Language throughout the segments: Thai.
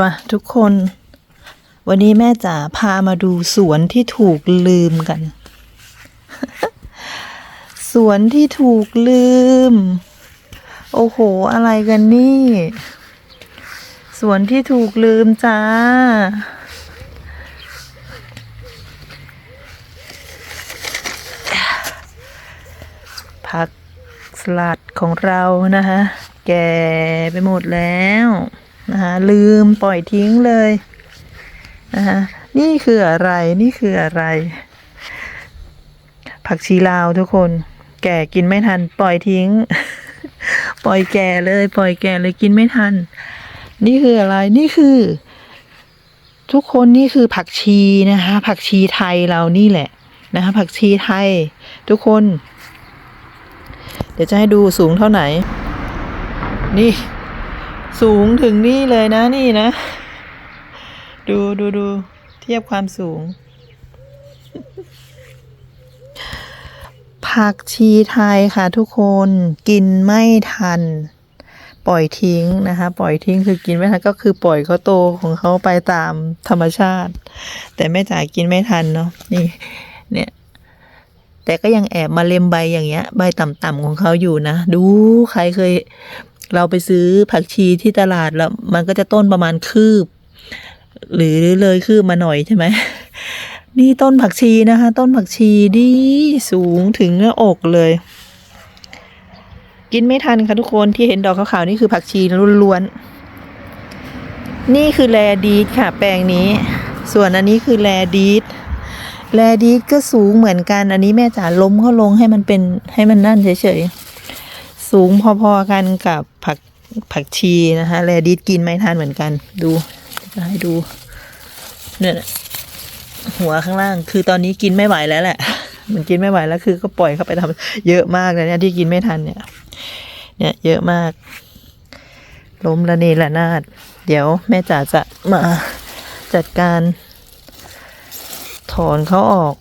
มาทุกคน วันนี้แม่จ๋าพามาดูสวนที่ถูกลืมกัน สวนที่ถูกลืม โอ้โห อะไรกันนี่ สวนที่ถูกลืมจ้า ผักสลัดของเรานะคะ แก่ไปหมดแล้ว นะคะลืมปล่อยทิ้งเลยนะคะนี่คืออะไรนี่คืออะไร ผักชีลาวทุกคน แก่กินไม่ทัน ปล่อยทิ้ง ปล่อยแก่เลย ปล่อยแก่เลยกินไม่ทัน นี่คืออะไรนี่คือ ทุกคนนี่คือผักชีนะคะผักชีไทยเรานี่แหละนะคะผักชีไทย ทุกคน เดี๋ยวจะให้ดูสูงเท่าไหนนี่ สูงถึงนี่เลยนะนี่นะ ดูดูดูเทียบความสูง ผักชีไทยค่ะทุกคนกินไม่ทัน ปล่อยทิ้งนะคะ ปล่อยทิ้งคือกินไม่ทันก็คือปล่อยเขาโตของเขาไปตามธรรมชาติ แต่แม่จ๋ากินไม่ทันเนาะนี่ เนี่ยแต่ก็ยังแอบมาเล็มใบอย่างเงี้ย ใบต่ำๆของเขาอยู่นะ ดูใครเคย เราไปซื้อผักชีที่ตลาดแล้ว มันก็จะต้นประมาณคืบ หรือเลยคืบมาหน่อยใช่ไหมนี่ต้นผักชีนะคะ ต้นผักชีดีสูงถึงหน้าอกเลย กินไม่ทันค่ะทุกคนที่เห็นดอกขาวๆนี่คือผักชีล้วนๆนี่คือแลดีดค่ะ แปลงนี้ ส่วนอันนี้คือแลดีดแลดีดก็สูงเหมือนกัน อันนี้แม่จ๋าล้มเขาลงให้มันเป็นให้มันนั่นเฉยๆ สูงพอๆกันกับผักผักชีนะคะแลดีดกินไม่ทันเหมือนกัน ดูจะให้ดูเนี่ยหัวข้างล่าง คือตอนนี้กินไม่ไหวแล้วแหละ มันกินไม่ไหวแล้วคือก็ปล่อยเข้าไปทำเยอะมากเลยเนี่ยที่กินไม่ทันเนี่ย เนี่ย เยอะมาก ล้มละเนระนาด เดี๋ยวแม่จ๋าจะมาจัดการ ถอนเขาออก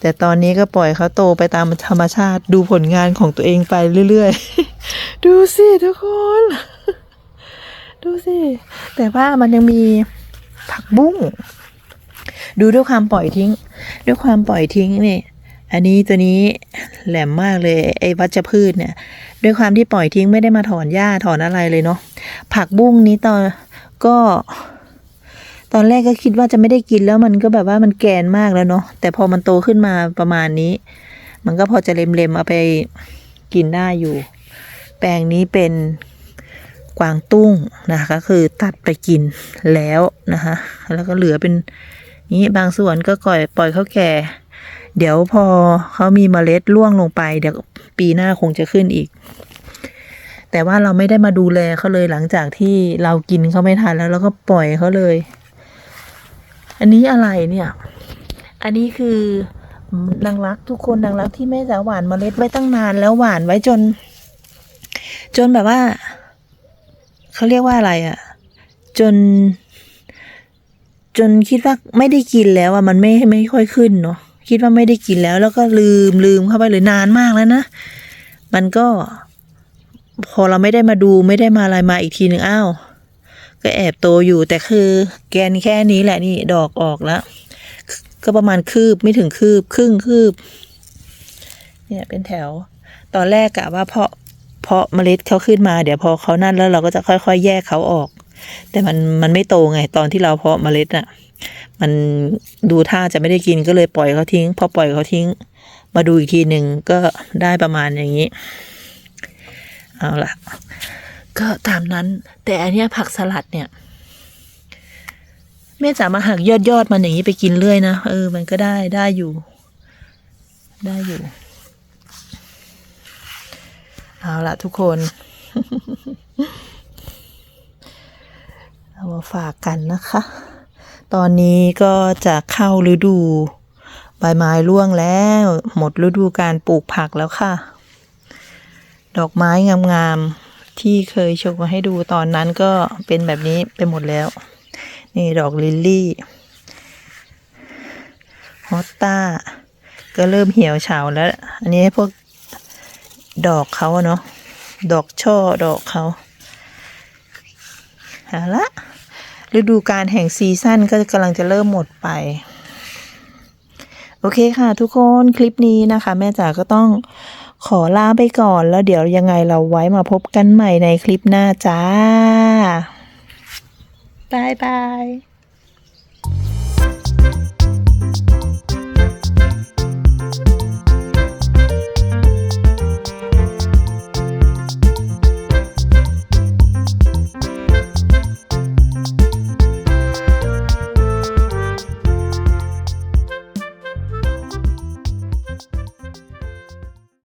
แต่ตอนนี้ก็ปล่อยเขาโตไปตามธรรมชาติดูผลงานของตัวเองไปเรื่อยๆ ดูสิทุกคน ดูสิ แต่ว่ามันยังมีผักบุ้ง ดูด้วยความปล่อยทิ้ง ด้วยความปล่อยทิ้งนี่อันนี้ตัวนี้แหลมมากเลยไอ้วัชพืชเนี่ย ด้วยความที่ปล่อยทิ้งไม่ได้มาถอนหญ้าถอนอะไรเลยเนาะผักบุ้งนี้ตอนก็ ตอนแรกก็คิดว่าจะไม่ได้กินแล้วมันก็แบบว่ามันแกนมากแล้วเนาะแต่พอมันโตขึ้นมาประมาณนี้ มันก็พอจะเล็มๆเอาไปกินได้อยู่ แปลงนี้เป็นกวางตุ้งนะคะก็คือตัดไปกินแล้วนะคะแล้วก็เหลือเป็นนี้บางส่วนก็ปล่อยปล่อยเขาแก่ เดี๋ยวพอเขามีเมล็ดร่วงลงไป เดี๋ยวปีหน้าคงจะขึ้นอีก แต่ว่าเราไม่ได้มาดูแลเขาเลยหลังจากที่เรากินเขาไม่ทันแล้วเราก็ปล่อยเขาเลย อันนี้อะไรเนี่ย อันนี้คือนางรักทุกคนนางรักที่แม่จ๋าหวานมเมล็ดไว้ตั้งนานแล้วหวานไว้จน จนแบบว่าเขาเรียกว่าอะไรอะ่ะ จน จนคิดว่าไม่ได้กินแล้วอะ่ะมันไม่ไม่ค่อยขึ้นเนาะคิดว่าไม่ได้กินแล้ว แล้วก็ลืมลืมเข้าไปเลยนานมากแล้วนะมันก็ พอเราไม่ได้มาดูไม่ได้มาอะไรมาอีกทีหนึ่งอ้าว ก็แอบโตอยู่แต่คือแกนแค่นี้แหละนี่ดอกออกแล้ว ก็ประมาณคืบไม่ถึงคืบ ครึ่งคืบ เนี่ยเป็นแถว ตอนแรกกะว่าเพาะเพาะเมล็ดเขาขึ้นมา เดี๋ยวพอเขานั่นแล้วเราก็จะค่อยๆ แยกเขาออก แต่มันมันไม่โตไงตอนที่เราเพาะเมล็ดอะ่ะ มันดูท่าจะไม่ได้กินก็เลยปล่อยเขาทิ้ง พอปล่อยเขาทิ้ง มาดูอีกทีหนึ่งก็ได้ประมาณอย่างนี้ เอาล่ะ ก็ตามนั้น แต่อันเนี้ยผักสลัดเนี่ยแม่จ๋ามาหักยอดยอดมันอย่างนี้ไปกินเรื่อยนะเออ มันก็ได้ได้อยู่ ได้อยู่เอาละทุกคนเอามาฝากกันนะคะ ตอนนี้ก็จะเข้าฤดูใบไม้ร่วงแล้ว หมดฤดูการปลูกผักแล้วค่ะ ดอกไม้งามๆ ที่เคยโชว์ให้ดูตอนนั้นก็เป็นแบบนี้ไปหมดแล้ว นี่ดอกลิลลี่ฮอตตาก็เริ่มเหี่ยวเฉาแล้ว อันนี้พวกดอกเขาเนาะดอกช่อดอกเขาเอาละฤดูการแห่งซีซั่นก็กำลังจะเริ่มหมดไป โอเคค่ะทุกคนคลิปนี้นะคะ แม่จ๋าก็ต้อง ขอลาไปก่อนแล้วเดี๋ยวยังไงเราไว้มาพบกันใหม่ในคลิปหน้าจ้าบายบาย